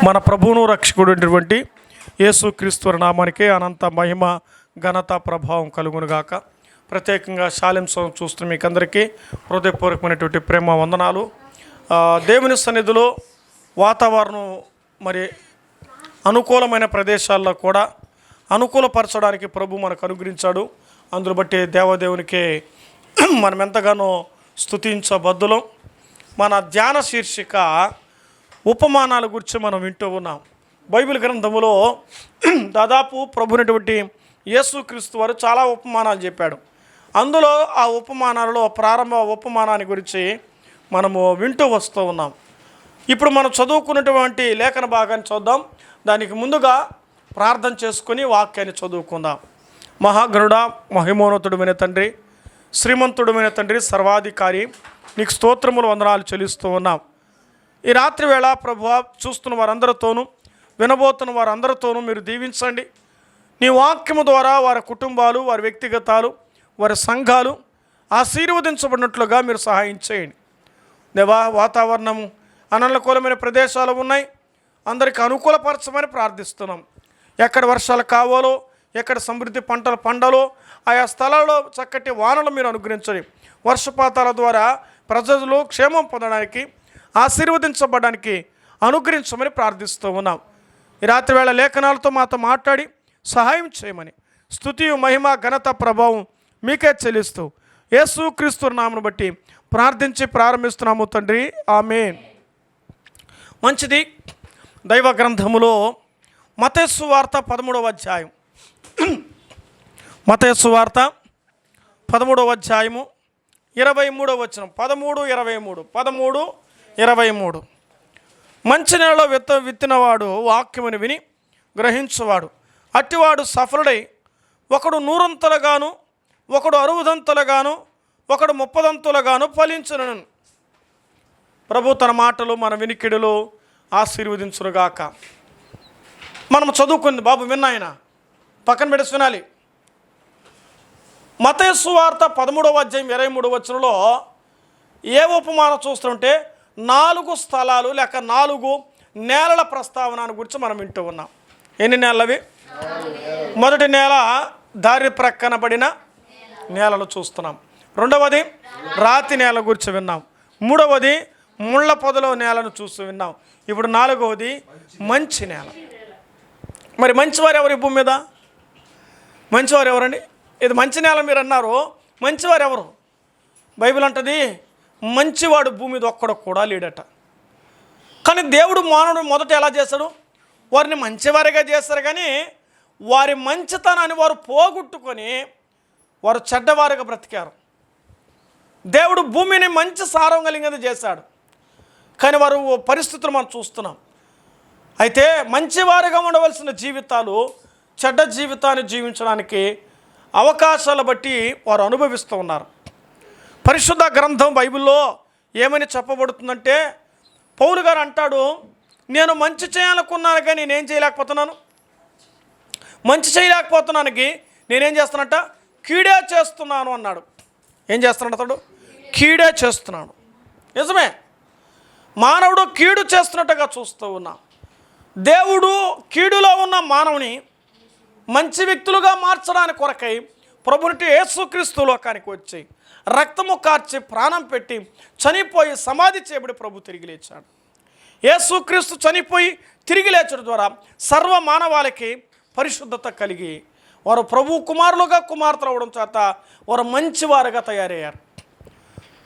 మన ప్రభువును రక్షకుడైనటువంటి యేసుక్రీస్తు నామానికి అనంత మహిమ ఘనత ప్రభావం కలుగునుగాక. ప్రత్యేకంగా శాలిం సోం చూస్తున్న మీకు అందరికీ హృదయపూర్వకమైనటువంటి ప్రేమ వందనాలు. దేవుని సన్నిధిలో వాతావరణం మరి అనుకూలమైన ప్రదేశాల్లో కూడా అనుకూలపరచడానికి ప్రభు మనకు అనుగ్రహించాడు. అందులో బట్టి దేవదేవునికి మనం ఎంతగానో స్థుతించబద్దులం మన ధ్యాన శీర్షిక ఉపమానాల గురించి మనం వింటూ ఉన్నాం. బైబిల్ గ్రంథములో దాదాపు ప్రభునటువంటి యేసుక్రీస్తు వారు చాలా ఉపమానాలు చెప్పాడు. అందులో ఆ ఉపమానాలలో ప్రారంభ ఉపమానాన్ని గురించి మనము వింటూ వస్తూ ఉన్నాం. ఇప్పుడు మనం చదువుకున్నటువంటి లేఖన భాగాన్ని చూద్దాం. దానికి ముందుగా ప్రార్థన చేసుకుని వాక్యాన్ని చదువుకుందాం. మహాగరుడ మహిమోన్నతుడమైన తండ్రి శ్రీమంతుడమైన తండ్రి సర్వాధికారి నీకు స్తోత్రములు వందనాలు చెల్లిస్తూ ఉన్నాం. ఈ రాత్రి వేళ ప్రభు చూస్తున్న వారందరితోనూ వినబోతున్న వారందరితోనూ మీరు దీవించండి. నీ వాక్యము ద్వారా వారి కుటుంబాలు వారి వ్యక్తిగతాలు వారి సంఘాలు ఆశీర్వదించబడినట్లుగా మీరు సహాయం చేయండి. దేవా వాతావరణము అననుకూలమైన ప్రదేశాలు ఉన్నాయి. అందరికి అనుకూలపరచమని ప్రార్థిస్తున్నాం. ఎక్కడ వర్షాలు కావాలో ఎక్కడ సమృద్ధి పంటలు పండాలో ఆయా స్థలాల్లో చక్కటి వానలు మీరు అనుగ్రహించండి. వర్షపాతాల ద్వారా ప్రజలు క్షేమం పొందడానికి ఆశీర్వదించబడడానికి అనుగ్రహించమని ప్రార్థిస్తూ ఉన్నాం. ఈ రాత్రి వేళ లేఖనాలతో మాతో మాట్లాడి సహాయం చేయమని స్థుతి మహిమ ఘనత ప్రభావం మీకే చెల్లిస్తూ యేసు క్రీస్తు నామను బట్టి ప్రార్థించి ప్రారంభిస్తున్నాము తండ్రి. ఆమె మంచిది. దైవ గ్రంథములో మతేసు వార్త పదమూడవ అధ్యాయం. మతేసు వార్త పదమూడవ అధ్యాయము ఇరవై మూడవ వచ్చిన పదమూడు ఇరవై మూడు. పదమూడు ఇరవై మూడు. మంచి నెలలో విత్త విత్తినవాడు వాక్యముని విని గ్రహించువాడు. అట్టివాడు సఫలుడై ఒకడు నూరంతలుగాను ఒకడు అరువుదంతలుగాను ఒకడు ముప్పదంతులుగాను ఫలించను ప్రభు తన మాటలు మన వినికిడిలో ఆశీర్వదించురుగాక మనం చదువుకుంది బాబు విన్నాయన పక్కన పెట్టి వినాలి. మతేసు వార్త పదమూడవ అధ్యాయం ఇరవై మూడు వచనంలో ఏ ఉపమానం చూస్తుంటే నాలుగు స్థలాలు లేక నాలుగు నేలల ప్రస్తావనను గురించి మనం వింటూ ఉన్నాం. ఎన్ని నేలవి మొదటి నేల దారి ప్రక్కన పడిన నేలలు చూస్తున్నాం. రెండవది రాతి నేల గురించి విన్నాం. మూడవది ముళ్ళ పొదలో నేలను చూస్తూ విన్నాం. ఇప్పుడు నాలుగవది మంచి నేల. మరి మంచివారు ఎవరు ఈ భూమి మీద? మంచివారు ఎవరండి? ఇది మంచి నేల మీరు అన్నారు మంచివారు ఎవరు? బైబిల్ అంటది మంచివాడు భూమి మీద ఒక్కడు కూడా లేడట. కానీ దేవుడు మానవుడు మొదట ఎలా చేశాడు? వారిని మంచివారిగా చేస్తారు కానీ వారి మంచితనాన్ని వారు పోగొట్టుకొని వారు చెడ్డవారుగా బ్రతికారు. దేవుడు భూమిని మంచి సారం కలిగింది చేశాడు. కానీ వారు పరిస్థితులు మనం చూస్తున్నాం. అయితే మంచివారుగా ఉండవలసిన జీవితాలు చెడ్డ జీవితాన్ని జీవించడానికి అవకాశాలు బట్టి వారు అనుభవిస్తూ ఉన్నారు. పరిశుద్ధ గ్రంథం బైబిల్లో ఏమని చెప్పబడుతుందంటే పౌలు గారు అంటాడు నేను మంచి చేయాలనుకున్నాను కానీ నేనేం చేయలేకపోతున్నాను. మంచి చేయలేకపోతున్నానికి నేనేం చేస్తానంట కీడే చేస్తున్నాను అన్నాడు. ఏం చేస్తున్నాడు అతడు? కీడే చేస్తున్నాడు. నిజమే. మానవుడు కీడు చేస్తున్నట్టుగా చూస్తూ ఉన్నా దేవుడు కీడులో ఉన్న మానవుని మంచి వ్యక్తులుగా మార్చడానికి కొరకై ప్రభునిటి యేసుక్రీస్తు లోకానికి వచ్చి రక్తము కార్చి ప్రాణం పెట్టి చనిపోయి సమాధి చేయబడి ప్రభు తిరిగి లేచాడు. యేసుక్రీస్తు చనిపోయి తిరిగి లేచడం ద్వారా సర్వ మానవాళికి పరిశుద్ధత కలిగి వారు ప్రభు కుమారులుగా కుమార్తెలు అవడం చేత వారు మంచివారుగా తయారయ్యారు.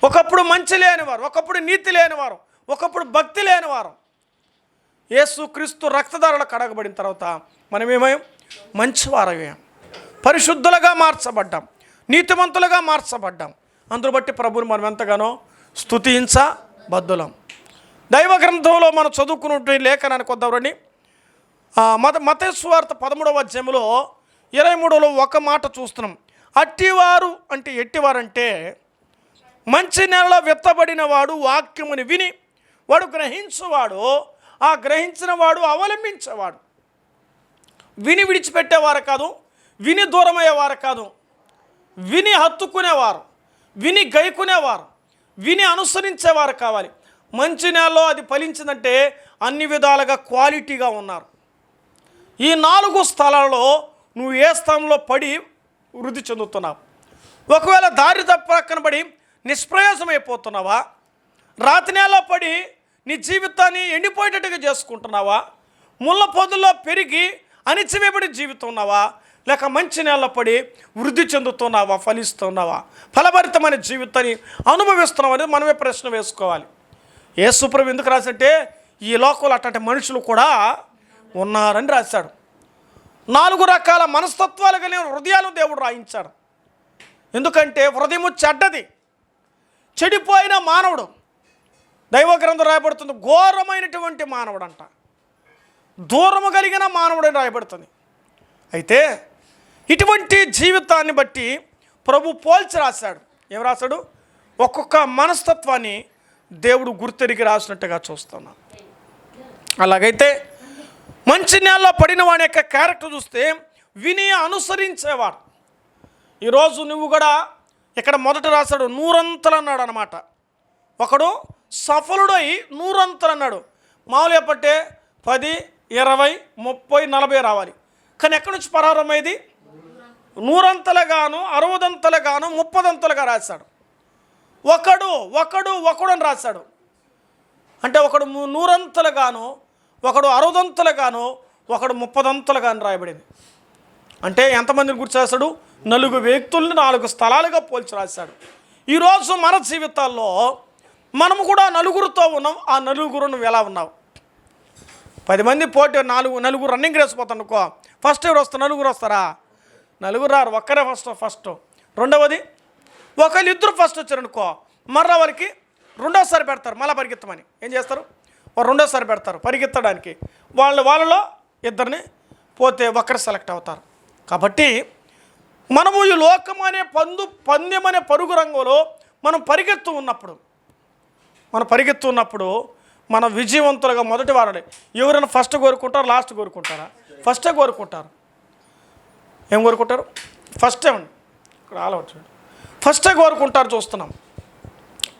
ఒకప్పుడు మంచి లేనివారు ఒకప్పుడు నీతి లేనివారు ఒకప్పుడు భక్తి లేనివారు. యేసుక్రీస్తు క్రీస్తు కడగబడిన తర్వాత మనమేమయం మంచివారమయ్యాం పరిశుద్ధులుగా మార్చబడ్డాం. నీతిమంతులుగా మార్చబడ్డాం. అందును బట్టి ప్రభుని మనం ఎంతగానో స్థుతించ బద్దులం. దైవ గ్రంథంలో మనం చదువుకున్నటువంటి లేఖనానికి వద్దామండి మత మతేశ్వార్త పదమూడవ అధ్యాయంలో ఇరవై మూడులో ఒక మాట చూస్తున్నాం. అట్టివారు అంటే ఎట్టివారంటే మంచి నెలలో విత్తబడిన వాడు వాక్యముని విని వాడు గ్రహించువాడు ఆ గ్రహించిన వాడు అవలంబించేవాడు. విని విడిచిపెట్టేవారు కాదు విని దూరమయ్యేవారు కాదు విని హత్తుకునేవారు. విని గైకునేవారు విని అనుసరించేవారు కావాలి. మంచి నేలలో అది ఫలించిందంటే అన్ని విధాలుగా క్వాలిటీగా ఉన్నారు. ఈ నాలుగు స్థలాలలో నువ్వు ఏ స్థానంలో పడి వృద్ధి చెందుతున్నావు? ఒకవేళ దారి తప్పక్కన పడి నిష్ప్రయాసమైపోతున్నావా రాతి నేలలో పడి నీ జీవితాన్ని ఎండిపోయేటట్టుగా చేసుకుంటున్నావా? ముళ్ళ పొదుల్లో పెరిగి అనిచివేయబడి జీవితం ఉన్నావా లేక మంచి నేలలో పడి వృద్ధి చెందుతున్నావా ఫలిస్తున్నావా? ఫలభరితమైన జీవితాన్ని అనుభవిస్తున్నావు అనేది మనమే ప్రశ్న వేసుకోవాలి. ఏ యేసుప్రభు ఎందుకు రాసంటే ఈ లోకంలో అట్లాంటి మనుషులు కూడా ఉన్నారని రాశాడు. నాలుగు రకాల మనస్తత్వాలు కలిగిన హృదయాలు దేవుడు రాయించాడు. ఎందుకంటే హృదయము చెడ్డది. చెడిపోయిన మానవుడు. దైవగ్రంథం రాయబడుతుంది ఘోరమైనటువంటి మానవుడు అంట దూరము కలిగిన మానవుడు అని రాయబడుతుంది. అయితే ఇటువంటి జీవితాన్ని బట్టి ప్రభు పోల్చి రాశాడు. ఏం రాశాడు? ఒక్కొక్క మనస్తత్వాన్ని దేవుడు గుర్తెరిగి రాసినట్టుగా చూస్తున్నాను అలాగైతే మంచి నేలలో పడిన వాడి యొక్క క్యారెక్టర్ చూస్తే విని అనుసరించేవాడు. ఈరోజు నువ్వు కూడా ఇక్కడ మొదట రాశాడు నూరంతలు అన్నాడు అనమాట ఒకడు సఫలుడై నూరంతలు అన్నాడు మామూలుగా పట్టే పది ఇరవై ముప్పై నలభై రావాలి. కానీ ఎక్కడి నుంచి ప్రారంభమైంది? నూరంతలుగాను అరవదంతలుగాను ముప్పదంతలుగా రాశాడు. ఒకడు ఒకడు ఒకడు అని రాశాడు. అంటే ఒకడు నూరంతలుగాను ఒకడు అరవదంతలుగాను ఒకడు ముప్పదంతలుగాను రాయబడింది. అంటే ఎంతమందిని గుర్తు చేస్తాడు? నలుగు వ్యక్తుల్ని నాలుగు స్థలాలుగా పోల్చి రాశాడు. ఈరోజు మన జీవితాల్లో మనము కూడా నలుగురితో ఉన్నాం. ఆ నలుగురు నువ్వు ఎలా ఉన్నావు? పది మంది పోటీ నాలుగు నలుగురు రన్నింగ్ రేసిపోతాను అనుకో. ఫస్ట్ ఎవరు వస్తారు? నలుగురు వస్తారా? నలుగురు రారు ఒక్కరే ఫస్ట్ ఫస్ట్ రెండవది ఒకళ్ళు ఇద్దరు ఫస్ట్ వచ్చారనుకో మర్రా వారికి రెండోసారి పెడతారు మళ్ళీ పరిగెత్తమని. ఏం చేస్తారు? వారు రెండోసారి పెడతారు పరిగెత్తడానికి. వాళ్ళ వాళ్ళలో ఇద్దరిని పోతే ఒక్కరు సెలెక్ట్ అవుతారు. కాబట్టి మనము ఈ లోకం అనే పందు పందెం అనే పరుగు రంగంలో మనం పరిగెత్తు ఉన్నప్పుడు మనం పరిగెత్తు ఉన్నప్పుడు మనం విజయవంతులుగా మొదటి వారడే ఎవరైనా ఫస్ట్ కోరుకుంటారు లాస్ట్ కోరుకుంటారా? ఫస్టే కోరుకుంటారు. ఏం కోరుకుంటారు? ఫస్ట్ ఏమండి ఇక్కడ ఆలోచన ఫస్టే కోరుకుంటారు చూస్తున్నాం.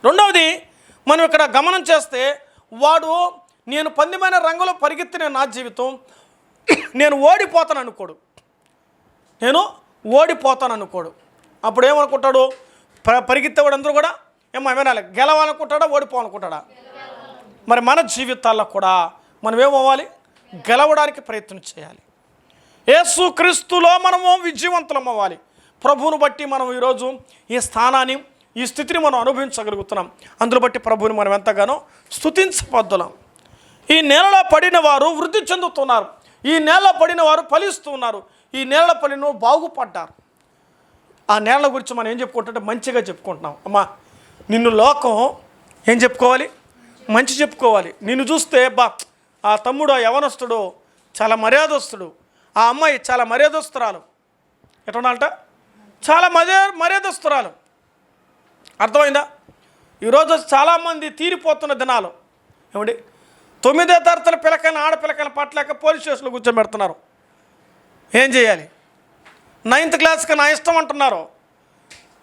రెండవది మనం ఇక్కడ గమనం చేస్తే వాడు నేను పందిమైన రంగులో పరిగెత్తిన నా జీవితం. నేను ఓడిపోతాను అనుకోడు. నేను ఓడిపోతాను అనుకోడు. అప్పుడు ఏమనుకుంటాడు? ప- పరిగెత్తేవాడు అందరూ కూడా ఏమో వినాలి. గెలవాలనుకుంటాడా? ఓడిపోవాలనుకుంటాడా? మరి మన జీవితాల్లో కూడా మనం ఏమవ్వాలి? గెలవడానికి ప్రయత్నం చేయాలి. యేసు క్రీస్తులో మనము విజయవంతులం అవ్వాలి ప్రభువును బట్టి మనం ఈరోజు ఈ స్థానాన్ని ఈ స్థితిని మనం అనుభవించగలుగుతున్నాం. అందులో బట్టి ప్రభువుని మనం ఎంతగానో స్థుతించబద్దులం ఈ నేలలో పడిన వారు వృద్ధి చెందుతున్నారు. ఈ నేలలో పడిన వారు ఫలిస్తున్నారు. ఈ నేలలో పడిన బాగుపడ్డారు. ఆ నేల గురించి మనం ఏం చెప్పుకుంటుంటే మంచిగా చెప్పుకుంటున్నాం. అమ్మా నిన్ను లోకం ఏం చెప్పుకోవాలి? మంచి చెప్పుకోవాలి. నిన్ను చూస్తే బా ఆ తమ్ముడు ఆ యవనస్తుడు చాలా మర్యాదస్తుడు. ఆ అమ్మాయి చాలా మర్యాదస్తురాలు. ఎట్లా చాలా మర్యా మర్యాదస్తురాలు. అర్థమైందా? ఈరోజు చాలామంది తీరిపోతున్న దినాలు. ఏమండి? తొమ్మిదో తరగతుల పిల్లకాయలు ఆడపిల్లకాయలు పట్టలేక పోలీస్ స్టేషన్లో కూర్చోబెడుతున్నారు. ఏం చేయాలి? నైన్త్ క్లాస్కి నా ఇష్టం అంటున్నారు.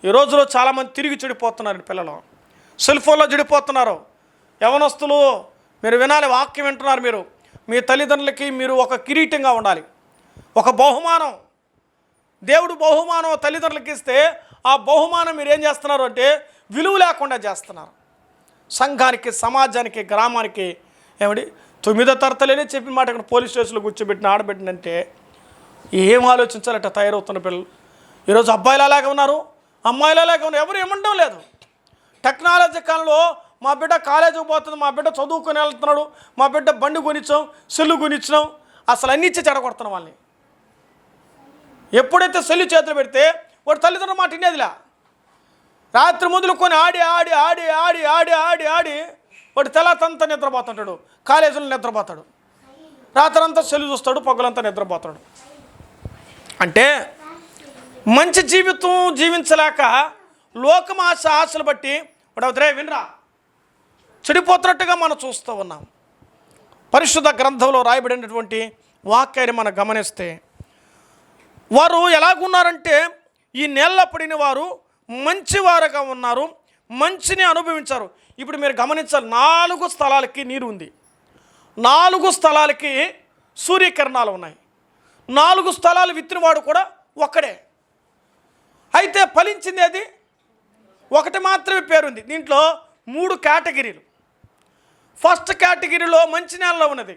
ఈ రోజులో చాలామంది తిరిగి చెడిపోతున్నారు పిల్లలు. సెల్ ఫోన్లో చెడిపోతున్నారు. యవనస్తులు మీరు వినాలి వాక్యం వింటున్నారు మీరు. మీ తల్లిదండ్రులకి మీరు ఒక కిరీటంగా ఉండాలి. ఒక బహుమానం. దేవుడు బహుమానం తల్లిదండ్రులకి ఇస్తే ఆ బహుమానం మీరు ఏం చేస్తున్నారు అంటే విలువ లేకుండా చేస్తున్నారు. సంఘానికి సమాజానికి గ్రామానికి ఏమిటి తొమ్మిదో తరతలేనే చెప్పి మాట ఇక్కడ పోలీస్ స్టేషన్లో కూర్చోబెట్టిన ఆడబెట్టినంటే ఏం ఆలోచించాలట తయారవుతున్న పిల్లలు? ఈరోజు అబ్బాయిలు అలాగే ఉన్నారు అమ్మాయిలు అలాగే ఉన్నారు ఎవరు ఏమంటం లేదు. టెక్నాలజీ కాలంలో మా బిడ్డ కాలేజీకి పోతుంది మా బిడ్డ చదువుకొని వెళ్తున్నాడు మా బిడ్డ బండి కొనిచ్చాం సెల్లు కొనిచ్చినాం అసలు అన్నిచ్చి చెడగొడుతున్నాం వాళ్ళని. ఎప్పుడైతే సెల్లు చేతులు పెడితే వాడు తల్లిదండ్రుల మాట వినేదిలా. రాత్రి మొదలుకొని ఆడి ఆడి ఆడి ఆడి ఆడి ఆడి ఆడి వాడు తెల్లతంతా నిద్రపోతుంటాడు. కాలేజీలో నిద్రపోతాడు. రాత్రి అంతా సెల్లు చూస్తాడు పగలంతా నిద్రపోతాడు. అంటే మంచి జీవితం జీవించలేక లోకం ఆశ ఆశలు బట్టి వాడు అవుతురే వినరా. చెడిపోతున్నట్టుగా మనం చూస్తూ ఉన్నాం. పరిశుద్ధ గ్రంథంలో రాయబడినటువంటి వాక్యాన్ని మనం గమనిస్తే వారు ఎలాగున్నారంటే ఈ నేల పడిన వారు మంచివారుగా ఉన్నారు మంచిని అనుభవించారు. ఇప్పుడు మీరు గమనించాలి నాలుగు స్థలాలకి నీరు ఉంది. నాలుగు స్థలాలకి సూర్యకిరణాలు ఉన్నాయి. నాలుగు స్థలాలు విత్తినవాడు కూడా ఒక్కడే. అయితే ఫలించింది అది ఒకటి మాత్రమే పేరుంది. దీంట్లో మూడు కేటగిరీలు. ఫస్ట్ కేటగిరీలో మంచి నేలలో ఉన్నది.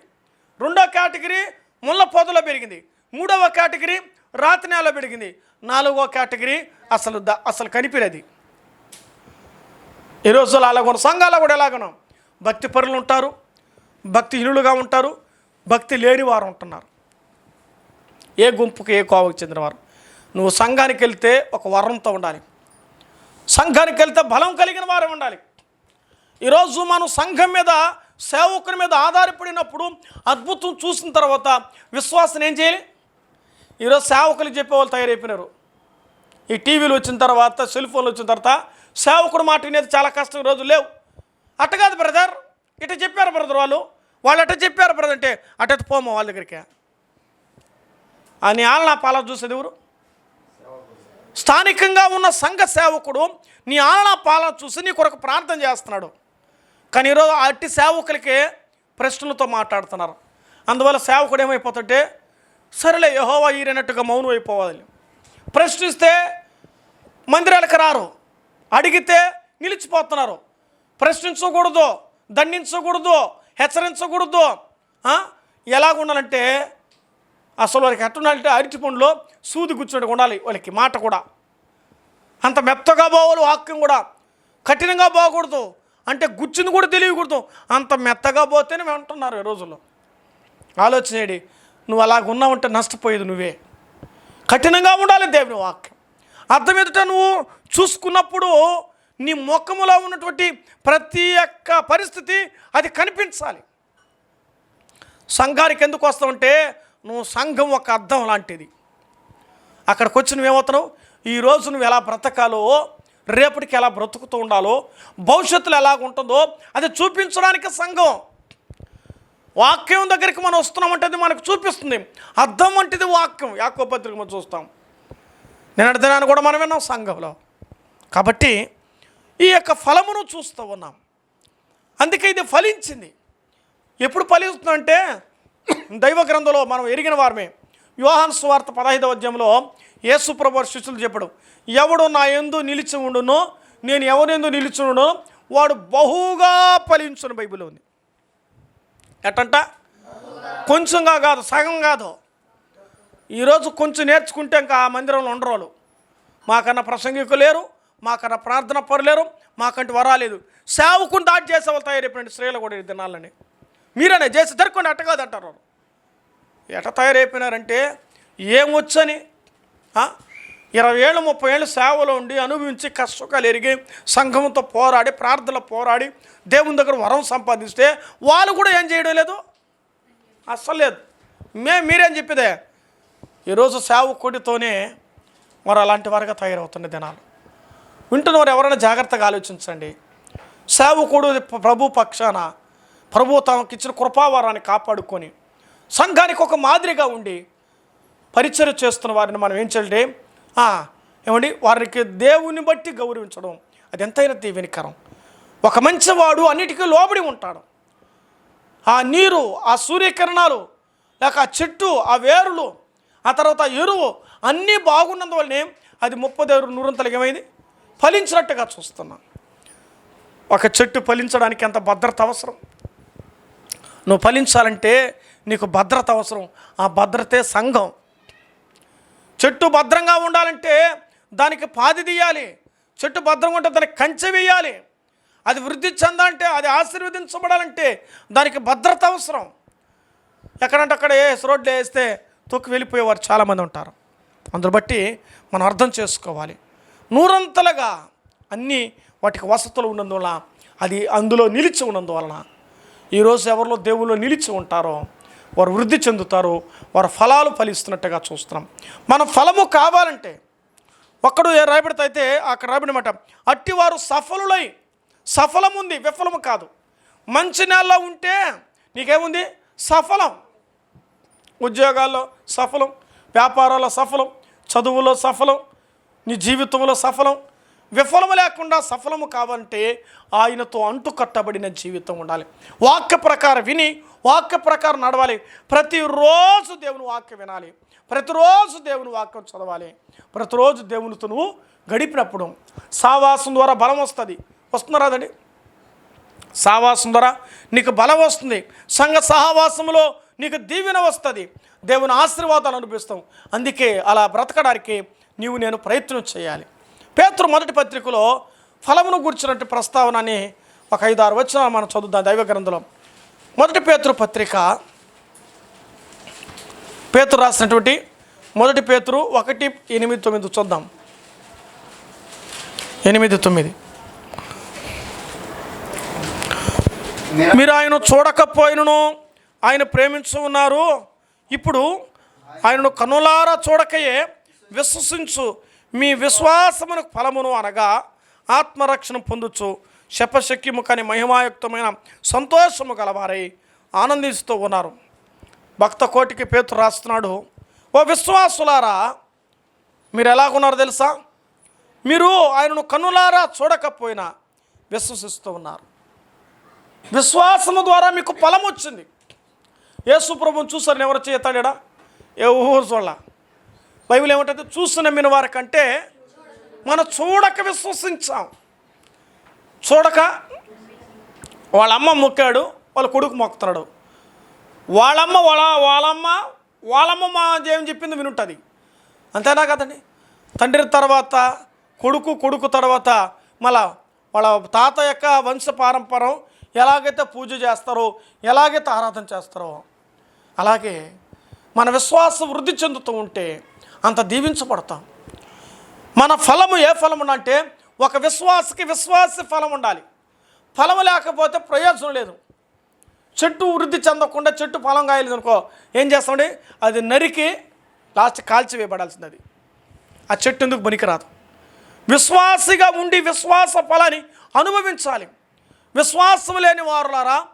రెండో కేటగిరీ ముళ్ళ పొదలో పెరిగింది. మూడవ కేటగిరీ రాతి నేల పెరిగింది. నాలుగో కేటగిరీ అసలు ద అసలు కనిపిరది. ఈ రోజుల్లో అలాగ సంఘాలు కూడా ఎలాగను భక్తి పరులు ఉంటారు భక్తిహీనులుగా ఉంటారు భక్తి లేని వారు ఉంటున్నారు. ఏ గుంపుకి ఏ కోవకు చెందినవారు నువ్వు సంఘానికి వెళ్తే ఒక వరంతో ఉండాలి. సంఘానికి వెళ్తే బలం కలిగిన వారే ఉండాలి. ఈరోజు మనం సంఘం మీద సేవకుని మీద ఆధారపడినప్పుడు అద్భుతం చూసిన తర్వాత విశ్వాసం ఏం చేయాలి? ఈరోజు సేవకులు చెప్పేవాళ్ళు తయారైపోయినారు. ఈ టీవీలు వచ్చిన తర్వాత సెల్ ఫోన్లు వచ్చిన తర్వాత సేవకుడు మాట వినేది చాలా కష్టం ఈ రోజు లేవు. అట్ట కాదు బ్రదర్ ఇట చెప్పారు బ్రదర్ వాళ్ళు. వాళ్ళు అట్ట చెప్పారు బ్రదర్ అంటే అట్ట పోమా వాళ్ళ దగ్గరికి? అని ఆలనా పాల చూసేది ఎవరు? స్థానికంగా ఉన్న సంఘ సేవకుడు నీ ఆలనా పాలన చూసి నీ కొరకు ప్రార్థన చేస్తున్నాడు. కానీ ఈరోజు అట్టి సేవకులకి ప్రశ్నలతో మాట్లాడుతున్నారు. అందువల్ల సేవకుడు ఏమైపోతుంటే సరేలే యహోవా ఈరినట్టుగా మౌనం అయిపోవాలి. ప్రశ్నిస్తే మందిరాలకు రారు. అడిగితే నిలిచిపోతున్నారు. ప్రశ్నించకూడదు దండించకూడదు హెచ్చరించకూడదు. ఎలాగుండాలంటే అసలు వాళ్ళకి ఎట్టుండాలంటే అరటి పండులో సూది కూర్చున్నట్టు ఉండాలి వాళ్ళకి మాట కూడా. అంత మెత్తగా పోవాలి వాక్యం కూడా. కఠినంగా పోకూడదు అంటే గుచ్చింది కూడా తెలియకూడదు. అంత మెత్తగా పోతేనే వింటున్నారు ఈ రోజుల్లో. ఆలోచనేడి నువ్వు అలాగ ఉన్నావంటే నష్టపోయేది నువ్వే. కఠినంగా ఉండాలి దేవుని వాక్యం. అర్థం ఎదుట నువ్వు చూసుకున్నప్పుడు నీ ముఖములో ఉన్నటువంటి ప్రతి ఒక్క పరిస్థితి అది కనిపించాలి. సంఘానికి ఎందుకు వస్తావంటే నువ్వు సంఘం ఒక అర్థం లాంటిది. అక్కడికి వచ్చి నువ్వేమవుతున్నావు ఈరోజు నువ్వు ఎలా బ్రతకాలో రేపటికి ఎలా బ్రతుకుతూ ఉండాలో భవిష్యత్తులో ఎలాగ ఉంటుందో అది చూపించడానికి సంఘం. వాక్యం దగ్గరికి మనం వస్తున్నామంటే అది మనకు చూపిస్తుంది. అర్థం వంటిది వాక్యం. యాకో పత్రిక మనం చూస్తాం. నిన్నటి దినాన్ని కూడా మనం విన్నాం సంఘంలో. కాబట్టి ఈ యొక్క ఫలమును చూస్తూ ఉన్నాం. అందుకే ఇది ఫలించింది. ఎప్పుడు ఫలిస్తుందంటే దైవ గ్రంథంలో మనం ఎరిగిన వారమే. యోహాన్ స్వార్థ పదహైదవ అధ్యాయంలో యేసుప్రభు శిష్యులు చెప్పడం ఎవడు నా ఎందు నిలిచి ఉండునో నేను ఎవరెందు నిలిచి ఉండునో వాడు బహుగా ఫలించును బైబిల్ ఉంది. ఎట్టంట కొంచెంగా కాదు సగం కాదు. ఈరోజు కొంచెం నేర్చుకుంటే ఇంకా ఆ మందిరంలో ఉండరు వాళ్ళు మాకన్నా ప్రసంగికు లేరు మాకన్నా ప్రార్థన పరులేరు మాకంటే వరాలేదు సేవకుని దాటి చేసే వాళ్ళు తయారైపోయింది స్త్రీలు కూడా ఈ దినాలని. మీరనే చేసి జరుపుకోండి అట్ట కాదు అంటారు ఎట తయారైపోయినారంటే ఏం వచ్చని ఇరవై ఏళ్ళు ముప్పై ఏళ్ళు సేవలో ఉండి అనుభవించి కష్టకాలు ఎరిగి సంఘంతో పోరాడి ప్రార్థనలో పోరాడి దేవుని దగ్గర వరం సంపాదిస్తే వాళ్ళు కూడా ఏం చేయడం లేదు? అస్సలు లేదు. మే మీరేం చెప్పేదే? ఈరోజు సేవకుడితోనే వారు అలాంటి వారిగా తయారవుతున్న దినాలు. వింటున్నవారు ఎవరైనా జాగ్రత్తగా ఆలోచించండి. సేవకుడు ప్రభు పక్షాన ప్రభు తమకిచ్చిన కృపావారాన్ని కాపాడుకొని సంఘానికి ఒక మాదిరిగా ఉండి పరిచయం చేస్తున్న వారిని మనం ఏం చేయాలంటే ఏమండి? వారికి దేవుని బట్టి గౌరవించడం. అది ఎంతైనా దీవెనికరం ఒక మంచివాడు అన్నిటికీ లోబడి ఉంటాడు. ఆ నీరు ఆ సూర్యకిరణాలు లేక ఆ చెట్టు ఆ వేరులు ఆ తర్వాత ఎరువు అన్నీ బాగున్నందువల్లనే అది ముప్పదేరు నూరంతలు ఏమైంది ఫలించినట్టుగా చూస్తున్నాం. ఒక చెట్టు ఫలించడానికి ఎంత భద్రత అవసరం? నువ్వు ఫలించాలంటే నీకు భద్రత అవసరం. ఆ భద్రతే సంఘం. చెట్టు భద్రంగా ఉండాలంటే దానికి పాది తీయాలి. చెట్టు భద్రంగా ఉంటే దానికి కంచె వేయాలి. అది వృద్ధి చెందాలంటే అది ఆశీర్వదించబడాలంటే దానికి భద్రత అవసరం. ఎక్కడంటే అక్కడ వేసి రోడ్లు వేస్తే తొక్కి వెళ్ళిపోయేవారు చాలామంది ఉంటారు. అందును బట్టి మనం అర్థం చేసుకోవాలి. నూరంతలుగా అన్నీ వాటికి వసతులు ఉన్నందువలన అది అందులో నిలిచి ఉన్నందువలన ఈరోజు ఎవరిలో దేవుళ్ళు నిలిచి ఉంటారో వారు వృద్ధి చెందుతారు వారు ఫలాలు ఫలిస్తున్నట్టుగా చూస్తున్నాం. మన ఫలము కావాలంటే ఒక్కడు ఏ రాయబడితే అయితే అక్కడ రాబడినమాట అట్టివారు సఫలులై సఫలం ఉంది విఫలము కాదు. మంచి నెలలో ఉంటే నీకేముంది? సఫలం. ఉద్యోగాల్లో సఫలం వ్యాపారాల్లో సఫలం చదువులో సఫలం నీ జీవితంలో సఫలం విఫలము లేకుండా సఫలము కావాలంటే ఆయనతో అంటు కట్టబడిన జీవితం ఉండాలి. వాక్య ప్రకారం విని వాక్య ప్రకారం నడవాలి. ప్రతిరోజు దేవుని వాక్యం వినాలి. ప్రతిరోజు దేవుని వాక్యం చదవాలి. ప్రతిరోజు దేవునితో నువ్వు గడిపినప్పుడు సావాసం ద్వారా బలం వస్తుంది. వస్తున్నారా రాదండి? సావాసం ద్వారా నీకు బలం వస్తుంది. సంఘ సహవాసములో నీకు దీవెన వస్తుంది. దేవుని ఆశీర్వాదాలు అనిపిస్తాం అందుకే అలా బ్రతకడానికి నీవు నేను ప్రయత్నం చేయాలి. పేతురు మొదటి పత్రికలో ఫలమును గుర్చినట్టు ప్రస్తావన అని ఒక ఐదు ఆరు వచ్చిన మనం చదువుదాం దైవ గ్రంథంలో. మొదటి పేతురు పత్రిక. పేతురు రాసినటువంటి మొదటి పేతురు ఒకటి ఎనిమిది తొమ్మిది చూద్దాం. ఎనిమిది తొమ్మిది. మీరు ఆయన చూడకపోయినను ఆయన ప్రేమించు ఉన్నారు. ఇప్పుడు ఆయనను కనులారా చూడకయే విశ్వసించు. మీ విశ్వాసమునకు ఫలమును అనగా ఆత్మరక్షణ పొందుచు శపశక్యము కానీ మహిమాయుక్తమైన సంతోషము గలవారై ఆనందిస్తూ ఉన్నారు. భక్త కోటికి పేతు రాస్తున్నాడు ఓ విశ్వాసులారా మీరు ఎలాగున్నారు తెలుసా? మీరు ఆయనను కన్నులారా చూడకపోయినా విశ్వసిస్తూ ఉన్నారు. విశ్వాసము ద్వారా మీకు ఫలం వచ్చింది యేసు ప్రభుని ఎవరు చేతాడా ఏ ఊహ చూడాల. బైబిల్ ఏమంటుంది? చూసి నమ్మిన వారికంటే మనం చూడక విశ్వసించాం. చూడక వాళ్ళ అమ్మ మొక్కాడు వాళ్ళ కొడుకు మొక్కుతున్నాడు. వాళ్ళమ్మ వాళ్ళ వాళ్ళమ్మ వాళ్ళమ్మ మా ఏం చెప్పింది వినుంటుంది. అంతేనా కదండి? తండ్రి తర్వాత కొడుకు కొడుకు తర్వాత మళ్ళా వాళ్ళ తాత యొక్క వంశ పారంపరం ఎలాగైతే పూజ చేస్తారో ఎలాగైతే ఆరాధన చేస్తారో అలాగే మన విశ్వాసం వృద్ధి చెందుతూ ఉంటే అంత దీవించబడతాం. మన ఫలము ఏ ఫలము అంటే ఒక విశ్వాసకి విశ్వాస ఫలం ఉండాలి. ఫలము లేకపోతే ప్రయోజనం లేదు. చెట్టు వృద్ధి చెందకుండా చెట్టు ఫలం కాయలేదు అనుకో ఏం చేస్తామండి? అది నరికి లాస్ట్ కాల్చి వేయబడాల్సింది అది ఆ చెట్టు ఎందుకు పనికిరాదు? విశ్వాసిగా ఉండి విశ్వాస ఫలాన్ని అనుభవించాలి. విశ్వాసం లేని వారులారా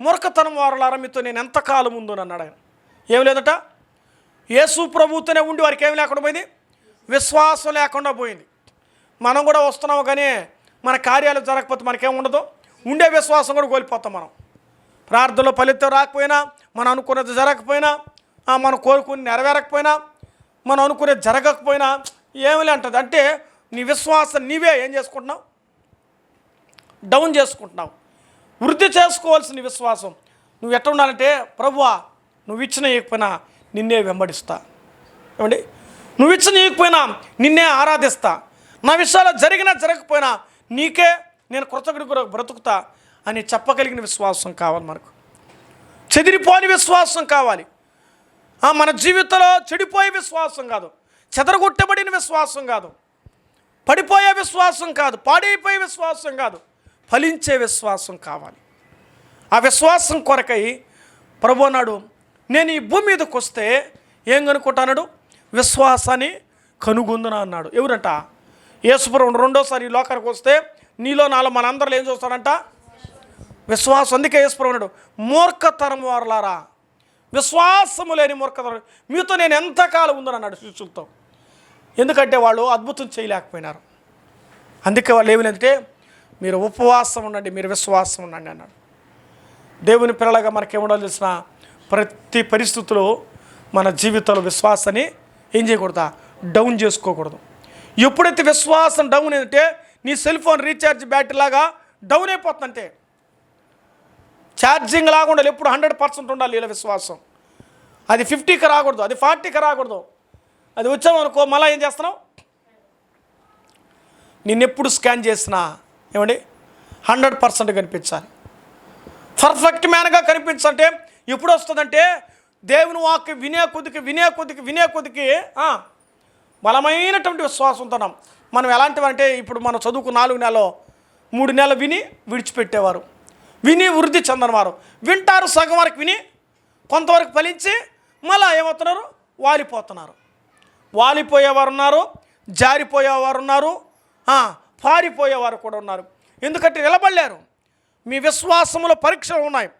మూర్ఖతనం వారులారా మీతో నేను ఎంతకాలం ఉందో అని అన్నాడు ఆయన. ఏం లేదట? యేసు ప్రభుతోనే ఉండి వారికి ఏమి లేకుండా పోయింది? విశ్వాసం లేకుండా పోయింది. మనం కూడా వస్తున్నాము కానీ మన కార్యాలు జరగకపోతే మనకేం ఉండదు? ఉండే విశ్వాసం కూడా కోల్పోతాం మనం. ప్రార్థనలో ఫలితం రాకపోయినా మనం అనుకున్నది జరగకపోయినా మనం కోరుకుని నెరవేరకపోయినా మనం అనుకునేది జరగకపోయినా ఏమిలే అంటది. అంటే నీ విశ్వాసం నీవే ఏం చేసుకుంటున్నావు? డౌన్ చేసుకుంటున్నావు. వృద్ధి చేసుకోవాల్సిన విశ్వాసం. నువ్వు ఎట్లా ఉండాలంటే ప్రభువా నువ్వు ఇచ్చిన ఇకపోయినా నిన్నే వెంబడిస్తా. ఏమండి? నువ్వు ఇచ్చి నీకపోయినా నిన్నే ఆరాధిస్తా. నా విషయాలు జరిగినా జరగకపోయినా నీకే నేను కృతజ్ఞ బ్రతుకుతా అని చెప్పగలిగిన విశ్వాసం కావాలి మనకు. చెదిరిపోని విశ్వాసం కావాలి. ఆ, మన జీవితంలో చెడిపోయే విశ్వాసం కాదు. చెదరగొట్టబడిన విశ్వాసం కాదు. పడిపోయే విశ్వాసం కాదు. పాడైపోయే విశ్వాసం కాదు. ఫలించే విశ్వాసం కావాలి. ఆ విశ్వాసం కొరకై ప్రభు నాడు నేను ఈ భూమి మీదకి వస్తే ఏం కనుక్కుంటానడు? విశ్వాసాన్ని కనుగొందున అన్నాడు. ఎవరంట? యేసుపురం రెండోసారి ఈ లోకానికి వస్తే నీలో నాలో మనందరిలో ఏం చూస్తాడంట? విశ్వాసం. అందుకే యేసుపురం అన్నాడు మూర్ఖతరం వారులారా. విశ్వాసము లేని మూర్ఖతరం మీతో నేను ఎంతకాలం ఉందని అన్నాడు శిష్యులతో. ఎందుకంటే వాళ్ళు అద్భుతం చేయలేకపోయినారు. అందుకే వాళ్ళు ఏమి మీరు ఉపవాసం ఉండండి మీరు విశ్వాసం ఉండండి అన్నాడు. దేవుని పిల్లలుగా మనకేముండాలో తెలిసిన ప్రతి పరిస్థితుల్లో మన జీవితంలో విశ్వాసాన్ని ఏం చేయకూడదా? డౌన్ చేసుకోకూడదు. ఎప్పుడైతే విశ్వాసం డౌన్ అంటే నీ సెల్ ఫోన్ రీఛార్జ్ బ్యాటరీ లాగా డౌన్ అయిపోతుందంటే. ఛార్జింగ్ లాగా ఉండాలి ఎప్పుడు హండ్రెడ్ పర్సెంట్ ఉండాలి ఇలా విశ్వాసం. అది ఫిఫ్టీకి రాకూడదు అది ఫార్టీకి రాకూడదు. అది వచ్చామనుకో మళ్ళీ ఏం చేస్తున్నావు? నిన్నెప్పుడు స్కాన్ చేసినా ఏమండి? హండ్రెడ్ పర్సెంట్ కనిపించాలి. పర్ఫెక్ట్ మ్యాన్గా కనిపించాలంటే ఎప్పుడు వస్తుందంటే దేవుని వాక్కి వినే కొద్దికి వినే కొద్దికి వినే కొద్దికి బలమైనటువంటి విశ్వాసం ఉంటున్నాం మనం ఎలాంటివంటే ఇప్పుడు మనం చదువుకు నాలుగు నెలలో మూడు నెలలు విని విడిచిపెట్టేవారు. విని వృద్ధి చెందనవారు. వింటారు సగం వరకు విని కొంతవరకు ఫలించి మళ్ళీ ఏమవుతున్నారు? వాలిపోతున్నారు. వాలిపోయేవారు ఉన్నారు జారిపోయేవారు ఉన్నారు పారిపోయేవారు కూడా ఉన్నారు. ఎందుకంటే నిలబడలేరు. మీ విశ్వాసములో పరీక్షలు ఉన్నాయి.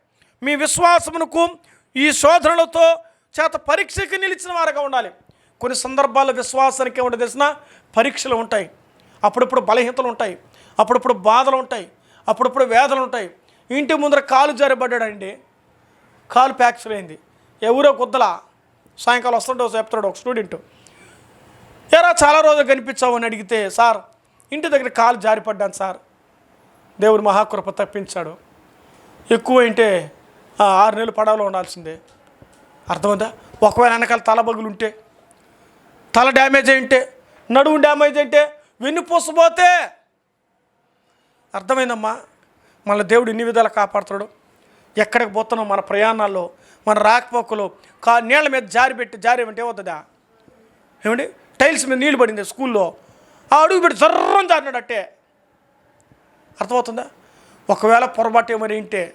మీ విశ్వాసమునకు ఈ శోధనలతో చేత పరీక్షకి నిలిచిన వారుగా ఉండాలి. కొన్ని సందర్భాల్లో విశ్వాసానికి ఏమిటో తెలిసిన పరీక్షలు ఉంటాయి. అప్పుడప్పుడు బలహీనతలు ఉంటాయి. అప్పుడప్పుడు బాధలు ఉంటాయి. అప్పుడప్పుడు వేదలు ఉంటాయి. ఇంటి ముందర కాలు జారిపడ్డాడండి కాలు ఫ్యాక్చర్ అయింది ఎవరో కొద్దలా సాయంకాలం వస్తుంటే చెప్తాడు ఒక స్టూడెంట్. ఎరా చాలా రోజులు కనిపించావు అని అడిగితే సార్ ఇంటి దగ్గర కాలు జారిపడ్డాను సార్. దేవుడు మహాకృప తప్పించాడు. ఎక్కువ అంటే ఆరు నెలలు పడవలో ఉండాల్సిందే. అర్థమైందా? ఒకవేళ వెనకాల తల బగులు ఉంటే తల డ్యామేజ్ అయింటే నడుము డ్యామేజ్ అంటే వెన్నుపూసపోతే అర్థమైందమ్మా? మన దేవుడు ఇన్ని విధాలు కాపాడుతాడు ఎక్కడికి పోతున్నాం? మన ప్రయాణాల్లో మన రాకపోకలు కా నీళ్ళ మీద జారి పెట్టి జారి ఏమంటే అవుతుందా ఏమండి? టైల్స్ మీద నీళ్ళు పడింది స్కూల్లో. ఆ అడుగు పెట్టి జర్రం జారినాడు అట్టే. అర్థమవుతుందా? ఒకవేళ పొరపాటు ఏమని ఉంటే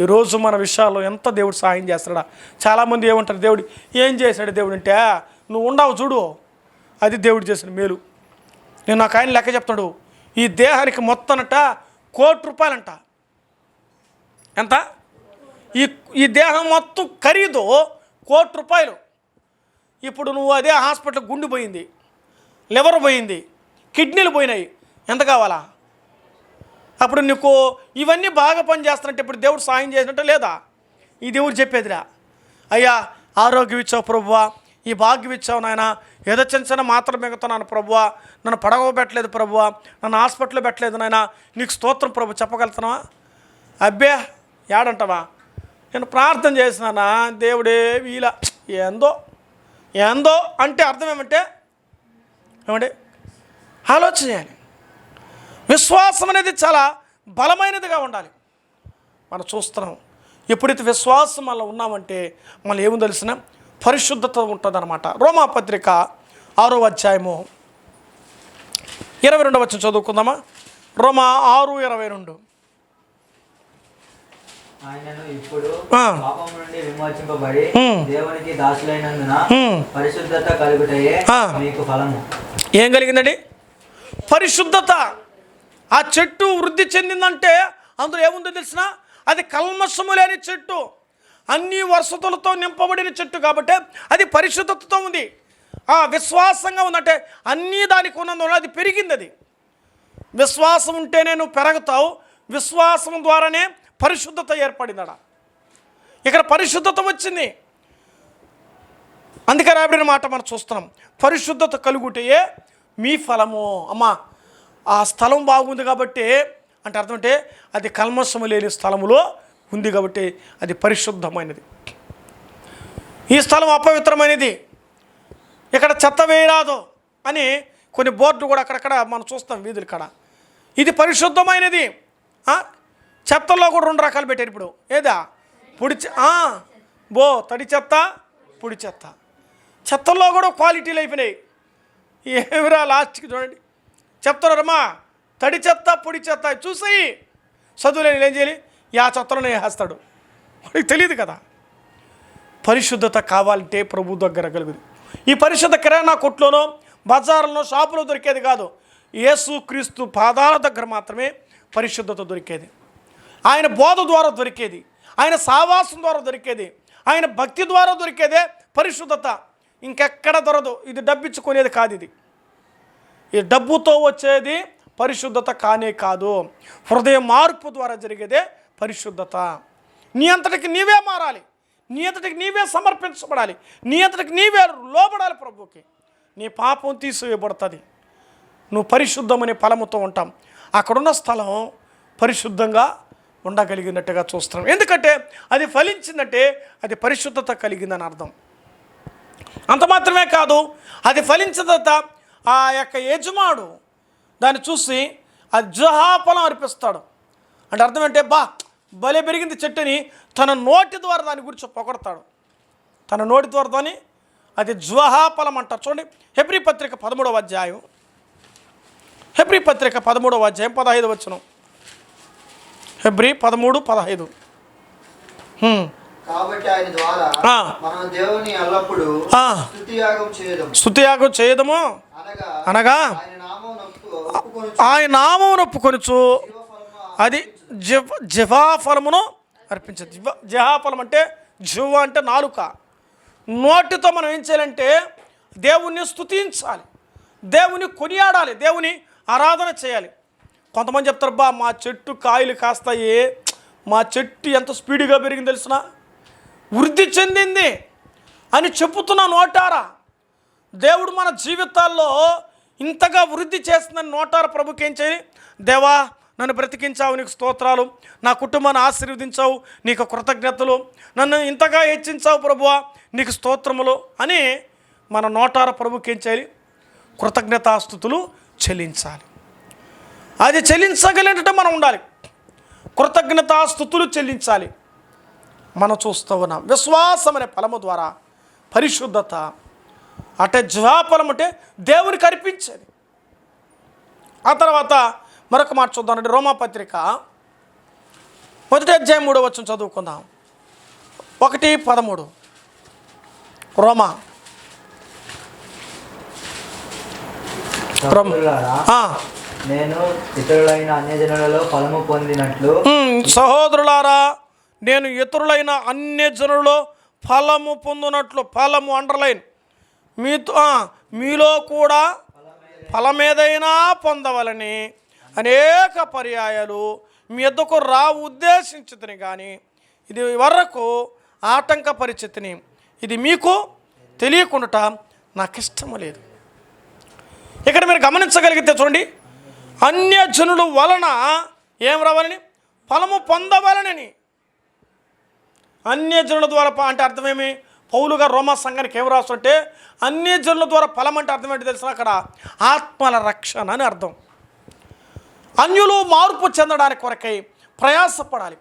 ఈరోజు మన విషయాల్లో ఎంత దేవుడు సహాయం చేస్తాడా? చాలామంది ఏమంటారు దేవుడు ఏం చేశాడు దేవుడు అంటే నువ్వు ఉండవు చూడు అది దేవుడు చేసిన మేలు. నేను నాకు ఆయన లెక్క చెప్తాడు ఈ దేహానికి మొత్తనట కోటి రూపాయలంట. ఎంత? ఈ ఈ దేహం మొత్తం ఖరీదు కోటి రూపాయలు. ఇప్పుడు నువ్వు అదే హాస్పిటల్ గుండె పోయింది లివర్ పోయింది కిడ్నీలు పోయినాయి ఎంత కావాలా? అప్పుడు నీకు ఇవన్నీ బాగా పనిచేస్తున్నట్టు ఇప్పుడు దేవుడు సాయం చేసినట్టు లేదా? ఈ దేవుడు చెప్పేదిరా. అయ్యా ఆరోగ్యం ఇచ్చావు ప్రభువా. ఈ భాగ్యం ఇచ్చావు నాయన. ఏదో చిన్న చిన్న మాత్రం మిగుతున్నాను ప్రభువా. నన్ను పడవ పెట్టలేదు ప్రభువా. నన్ను హాస్పిటల్లో పెట్టలేదు నాయన. నీకు స్తోత్రం ప్రభు చెప్పగలుగుతున్నావా? అబ్బే ఏడంటావా? నేను ప్రార్థన చేసినానా? దేవుడే వీల. ఏందో? ఏందో అంటే అర్థం ఏమంటే? ఏమంటే? ఆలోచన చేయాలి. విశ్వాసం అనేది చాలా బలమైనదిగా ఉండాలి మనం చూస్తున్నాం ఎప్పుడైతే విశ్వాసం వల్ల ఉన్నామంటే మళ్ళీ ఏమో తెలిసిన పరిశుద్ధత ఉంటుందన్నమాట రోమా పత్రిక ఆరో అధ్యాయము ఇరవై రెండు వచ్చి చదువుకుందామా రోమా ఆరు ఇరవై రెండు ఆయనను ఇప్పుడు ఆ. పాపం నుండి విమోచింపబడి ఉమ్. దేవునికి దాసులైనందున ఉమ్. పరిశుద్ధత కలుగుటయే ఆ. మీకు ఫలము ఏం కలిగిందండి పరిశుద్ధత ఆ చెట్టు వృద్ధి చెందిందంటే అందులో ఏముందో తెలిసిన? అది కల్మసము లేని చెట్టు. అన్ని వరుసతులతో నింపబడిన చెట్టు కాబట్టి అది పరిశుద్ధతతో ఉంది. ఆ విశ్వాసంగా ఉందంటే అన్నీ దానికి ఉన్నందువల్ల అది పెరిగింది అది. విశ్వాసం ఉంటేనే నువ్వు పెరుగుతావు. విశ్వాసం ద్వారానే పరిశుద్ధత ఏర్పడిందడ ఇక్కడ పరిశుద్ధత వచ్చింది. అందుకే రాబడిన మాట మనం చూస్తున్నాం. పరిశుద్ధత కలుగుటయే మీ ఫలము. అమ్మా ఆ స్థలం బాగుంది కాబట్టి అంటే అర్థం అంటే అది కల్మసము లేని స్థలములో ఉంది కాబట్టి అది పరిశుద్ధమైనది. ఈ స్థలం అపవిత్రమైనది. ఇక్కడ చెత్త వేయరాదు అని కొన్ని బోర్డు కూడా అక్కడక్కడ మనం చూస్తాం వీధుల కాడ. ఇది పరిశుద్ధమైనది. చెత్తల్లో కూడా రెండు రకాలు పెట్టారు ఇప్పుడు. ఏదా? పొడి చె- బో తడి చెత్త పొడి చెత్త. చెత్తల్లో కూడా క్వాలిటీలు అయిపోయినాయి. ఏమిరా లాస్ట్కి చూడండి. చెప్తున్నారమ్మా తడి చెత్త పొడి చెత్త చూసాయి చదువులేని ఏం చేయాలి? యా చెత్తలోనే వేస్తాడు వాడికి తెలియదు కదా. పరిశుద్ధత కావాలంటే ప్రభు దగ్గర కలుగుది ఈ పరిశుద్ధ కిరాణా కొట్లోనో బజార్లో షాపులో దొరికేది కాదు. యేసుక్రీస్తు పాదాల దగ్గర మాత్రమే పరిశుద్ధత దొరికేది. ఆయన బోధ ద్వారా దొరికేది. ఆయన సావాసం ద్వారా దొరికేది. ఆయన భక్తి ద్వారా దొరికేదే పరిశుద్ధత. ఇంకెక్కడ దొరదు. ఇది డబ్బిచ్చుకునేది కాదు ఇది. ఈ డబ్బుతో వచ్చేది పరిశుద్ధత కానే కాదు. హృదయ మార్పు ద్వారా జరిగేదే పరిశుద్ధత. నీ అంతటికి నీవే మారాలి. నీ అంతటికి నీవే సమర్పించబడాలి. నీ అంతటికి నీవే లోబడాలి ప్రభుకి నీ పాపం తీసివేయబడుతుంది. నువ్వు పరిశుద్ధమనే ఫలముతో ఉంటాం. అక్కడున్న స్థలం పరిశుద్ధంగా ఉండగలిగినట్టుగా చూస్తున్నాం. ఎందుకంటే అది ఫలించిందంటే అది పరిశుద్ధత కలిగిందని అర్థం. అంత మాత్రమే కాదు అది ఫలించిన తర్వాత ఆ యొక్క యజమాడు దాన్ని చూసి అది జహాఫలం అర్పిస్తాడు. అంటే అర్థం ఏంటే బా భలే పెరిగింది చెట్టుని తన నోటి ద్వారా దాని గురించి పొగడతాడు. తన నోటి ద్వారా దాన్ని అది జ్వహాఫలం అంటారు. చూడండి హెబ్రి పత్రిక పదమూడవ అధ్యాయం. హెబ్రి పత్రిక పదమూడవ అధ్యాయం పదహైదు వచ్చును. హెబ్రి పదమూడు పదహైదు. కాబట్టి ఆయన ద్వారా. మనం దేవుని స్తుతియాగం చేయదము. అనగా ఆయన నామమును ఒప్పుకొనుచు. అది జివ జివాఫలమును అర్పించదు. జివ జిహాఫలం అంటే జివ అంటే నాలుక. నోటితో మనం ఏం చేయాలంటే దేవుణ్ణి స్తుతించాలి. దేవుని కొనియాడాలి. దేవుని ఆరాధన చేయాలి. కొంతమంది చెప్తారు బా మా చెట్టు కాయలు కాస్తాయి. మా చెట్టు ఎంత స్పీడ్గా పెరిగింది తెలిసిన? వృద్ధి చెందింది. అని చెప్పుతున్న నోటారా? దేవుడు మన జీవితాల్లో ఇంతగా వృద్ధి చేస్తుందని నోటారు ప్రభుకి ఏం చేయాలి దేవా నన్ను బ్రతికించావు నీకు స్తోత్రాలు నా కుటుంబాన్ని ఆశీర్వదించావు నీకు కృతజ్ఞతలు నన్ను ఇంతగా హెచ్చించావు ప్రభువా నీకు స్తోత్రములు అని మన నోటార ప్రభుకి ఏం చేయాలి? కృతజ్ఞతాస్థుతులు చెల్లించాలి. అది చెల్లించగలిగినట్టు మనం ఉండాలి. కృతజ్ఞతాస్థుతులు చెల్లించాలి. మనం చూస్తూ ఉన్నాం. విశ్వాసం అనే ఫలము ద్వారా పరిశుద్ధత అంటే జ్వాఫలం అంటే దేవునికి అర్పించేది. ఆ తర్వాత మరొక మాట చూద్దామంటే రోమాపత్రిక మొదటి అధ్యాయం మూడో వచ్చిన చదువుకుందాం. ఒకటి పదమూడు. రోమా. నేను ఇతరులైన అన్యజనులలో ఫలము పొందినట్లు సహోదరులారా నేను ఇతరులైన అన్య జనులలో ఫలము పొందినట్లు ఫలము అండర్లైన్ మీతో మీలో కూడా ఫలమేదైనా పొందవలని అనేక పర్యాయాలు మీ ఎద్దకు రా ఉద్దేశించుతుని కానీ ఇది వరకు ఆటంక పరిస్థితిని ఇది మీకు తెలియకుండా నాకు ఇష్టము లేదు. ఇక్కడ మీరు గమనించగలిగితే చూడండి అన్యజనుల వలన ఏం రావాలని? ఫలము పొందవలనని. అన్యజనుల ద్వారా అంటే అర్థమేమి పౌలుగా రోమా సంఘానికి ఏం రాస్తుంటే అన్యజనుల ద్వారా ఫలం అంటే అర్థం ఏంటి తెలిసిన అక్కడ? ఆత్మల రక్షణ అని అర్థం. అన్యులు మార్పు చెందడానికి కొరకై ప్రయాసపడాలి.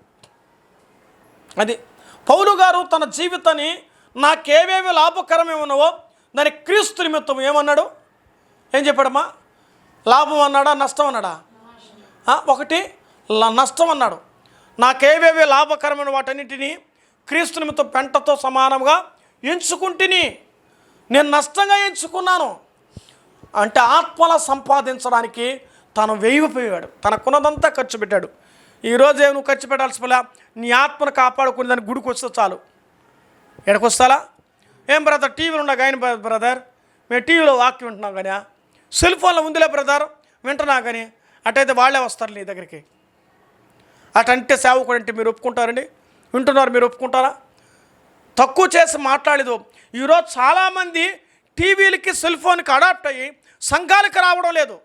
అది పౌలు గారు తన జీవితాన్ని నాకేవేవి లాభకరమే ఉన్నావో దాని క్రీస్తు నిమిత్తం ఏమన్నాడు? ఏం చెప్పాడమ్మా? లాభం అన్నాడా? నష్టం అన్నాడా? ఒకటి నష్టం అన్నాడు. నాకేవేవి లాభకరమైన వాటన్నిటినీ క్రీస్తు నిమిత్తం పెంటతో సమానంగా ఎంచుకుంటుని నేను నష్టంగా ఎంచుకున్నాను అంటే ఆత్మల సంపాదించడానికి తను వేయిపోయాడు. తనకున్నదంతా ఖర్చు పెట్టాడు. ఈరోజు ఏమి నువ్వు ఖర్చు పెట్టాల్సి పోలే? నీ ఆత్మను కాపాడుకుని దానికి గుడికి వస్తే చాలు. ఎక్కడికి ఏం బ్రదర్ టీవీలో ఉన్నా కానీ బ్రదర్ మేము టీవీలో వాక్యం వింటున్నాం కానీ సెల్ ఫోన్లో ఉందిలే బ్రదర్ వింటున్నా కానీ అటైతే వాళ్ళే వస్తారు నీ దగ్గరికి. అటంటే సేవకుడు అంటే మీరు ఒప్పుకుంటారండి? వింటున్నారు మీరు ఒప్పుకుంటారా? తక్కువ చేసి మాట్లాడలేదు ఈరోజు చాలామంది టీవీలకి సెల్ ఫోన్కి అడాప్ట్ అయ్యి సంఘాలకు రావడం లేదు.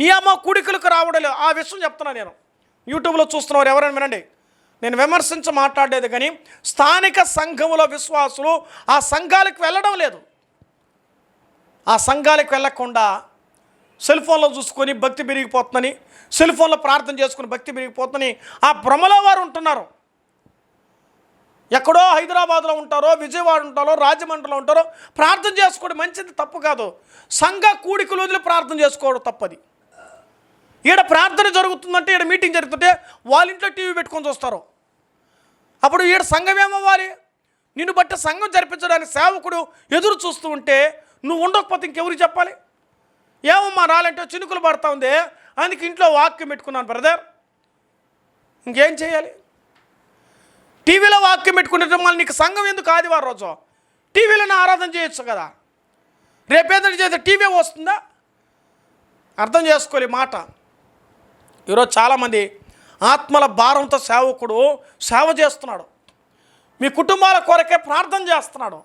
నియామ కూడికలకు రావడం లేదు. ఆ విషయం చెప్తున్నా నేను. యూట్యూబ్లో చూస్తున్నవారు ఎవరైనా వినండి. నేను విమర్శించి మాట్లాడలేదు కానీ స్థానిక సంఘముల విశ్వాసులు ఆ సంఘాలకు వెళ్ళడం లేదు. ఆ సంఘాలకు వెళ్ళకుండా సెల్ ఫోన్లో చూసుకొని భక్తి పెరిగిపోతుందని సెల్ ఫోన్లో ప్రార్థన చేసుకుని భక్తి పెరిగిపోతుందని ఆ భ్రమలో వారు ఉంటున్నారు. ఎక్కడో హైదరాబాద్లో ఉంటారో విజయవాడ ఉంటారో రాజమండ్రిలో ఉంటారో ప్రార్థన చేసుకోవడం మంచిది తప్పు కాదు. సంఘ కూడికలు వదిలి ప్రార్థన చేసుకోవడం తప్పది. ఈడ ప్రార్థన జరుగుతుందంటే ఈడ మీటింగ్ జరుగుతుంటే వాళ్ళ ఇంట్లో టీవీ పెట్టుకొని చూస్తారు. అప్పుడు ఈడ సంఘం ఏమవ్వాలి? నిన్ను బట్టి సంఘం జరిపించడానికి సేవకుడు ఎదురు చూస్తూ ఉంటే నువ్వు ఉండకపోతే ఇంకెవరికి చెప్పాలి? ఏమమ్మా రాలంటే చినుకులు పడతా ఉంది? అందుకే ఇంట్లో వాక్యం పెట్టుకున్నాను బ్రదర్. ఇంకేం చేయాలి? టీవీలో వాక్యం పెట్టుకుంటే మళ్ళీ నీకు సంఘం ఎందుకు ఆదివారం రోజు? టీవీలోనే ఆరాధన చేయొచ్చు కదా. రేపేదంటే చేస్తే టీవీ వస్తుందా? అర్థం చేసుకోవాలి ఈ మాట. ఈరోజు చాలామంది ఆత్మల భారంతో సేవకుడు సేవ చేస్తున్నాడు. మీ కుటుంబాల కొరకే ప్రార్థన చేస్తున్నాడు.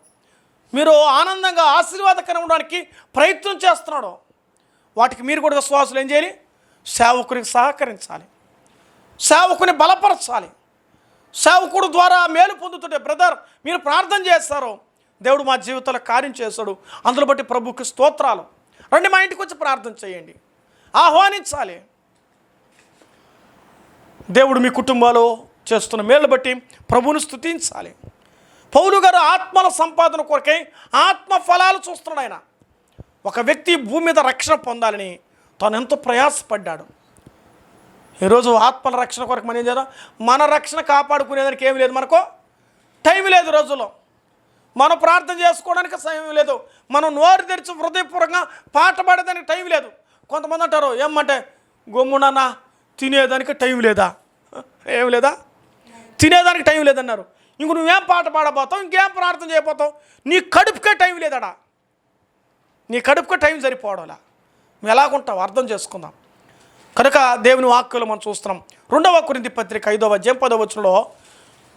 మీరు ఆనందంగా ఆశీర్వాదకరం ఉండడానికి ప్రయత్నం చేస్తున్నాడు. వాటికి మీరు కూడా విశ్వాసులు ఏం చేయాలి? సేవకునికి సహకరించాలి. సేవకుని బలపరచాలి. సేవకుడు ద్వారా మేలు పొందుతుంటే బ్రదర్ మీరు ప్రార్థన చేస్తారు. దేవుడు మా జీవితంలో కార్యం చేస్తాడు అందులో బట్టి ప్రభుకి స్తోత్రాలు. రండి మా ఇంటికి వచ్చి ప్రార్థన చేయండి. ఆహ్వానించాలి. దేవుడు మీ కుటుంబాలు చేస్తున్న మేలు బట్టి ప్రభువుని స్థుతించాలి పౌలు గారు ఆత్మల సంపాదన కొరకై ఆత్మ ఫలాలు చూస్తున్నాడు ఆయన. ఒక వ్యక్తి భూమి మీద రక్షణ పొందాలని తాను ఎంతో ప్రయాసపడ్డాడు. ఈరోజు ఆత్మల రక్షణ కొరకు మనం ఏం చేద్దాం? మన రక్షణ కాపాడుకునేదానికి ఏమి లేదు మనకు. టైం లేదు రోజుల్లో మనం ప్రార్థన చేసుకోవడానికి సమయం లేదు. మనం నోరు తెరిచి హృదయపూర్వకంగా పాట పాడేదానికి టైం లేదు. కొంతమంది అంటారు ఏమంటే గమ్మునన్నా తినేదానికి టైం లేదా? ఏం లేదా? తినేదానికి టైం లేదన్నారు. ఇంక నువ్వేం పాట పాడబోతావు? ఇంకేం ప్రార్థన చేయబోతావు? నీ కడుపుకే టైం లేదడా? నీ కడుపుకే టైం సరిపోవడంలా? నువ్వు ఎలాగుంటావు అర్థం చేసుకుందాం. కనుక దేవుని వాక్కులు మనం చూస్తున్నాం. రెండవ కురింది పత్రిక ఐదవ అధ్యాయం పదవ